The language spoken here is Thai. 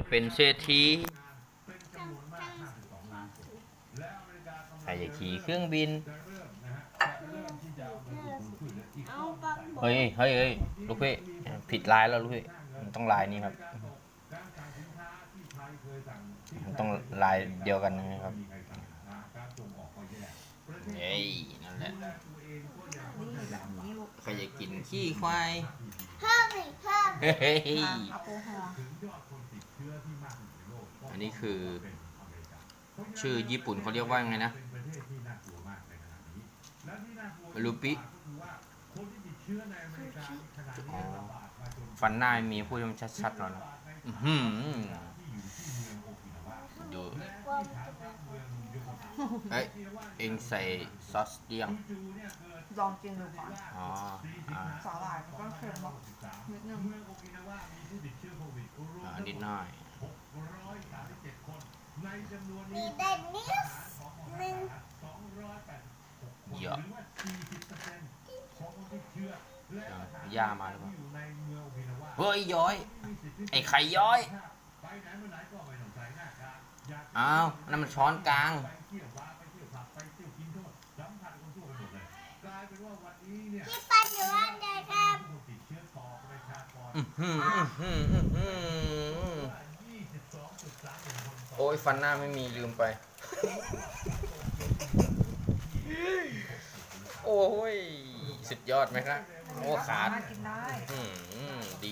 จะเป็นเศรษฐีใครจะขี่เครื่องบินเอาปักบเฮ้ยเฮ้ยเฮ้ยลูกพี่ผิดลายแล้วลูกพี่มันต้องลายนี้ครับ มันต้องลายเดียวกันนะครับเฮ้ยนั่นแหละนี่แบบนี้ลูกใครจะกินขี้ควายเพิ่มอีกเพิ่มเฮ้ย อะเอาปูห่ออันนี้คือชื่อญี่ปุ่นเขาเรียกว่าไงนะลูปิอ๋อฟันหน้าไม่มีพูดให้มันชัดๆแล้วนะอื้อหือดูความเอ้ยเองใส่ซอสเดียงลองกินดูก่อนอ๋ออ่าสาหร่ายมันก็เค็มบอกนิดนึงอ่านิดหน่อย มีแต่นิดนึงเยอะย่ามาหรือเปล่าเฮ้ยย้อย ไอ้ไข่ย้อยอ้าวนั่นมันช้อนกลางที่ปันอยู่ว่าเดินครับ อื้อหืออื้อหืออื้อหือ โอ้ยฟันหน้าไม่มีลืมไป โอ้ย สุดยอดไหมครับ โอ้ขาดสามารถกินได้ อืมดี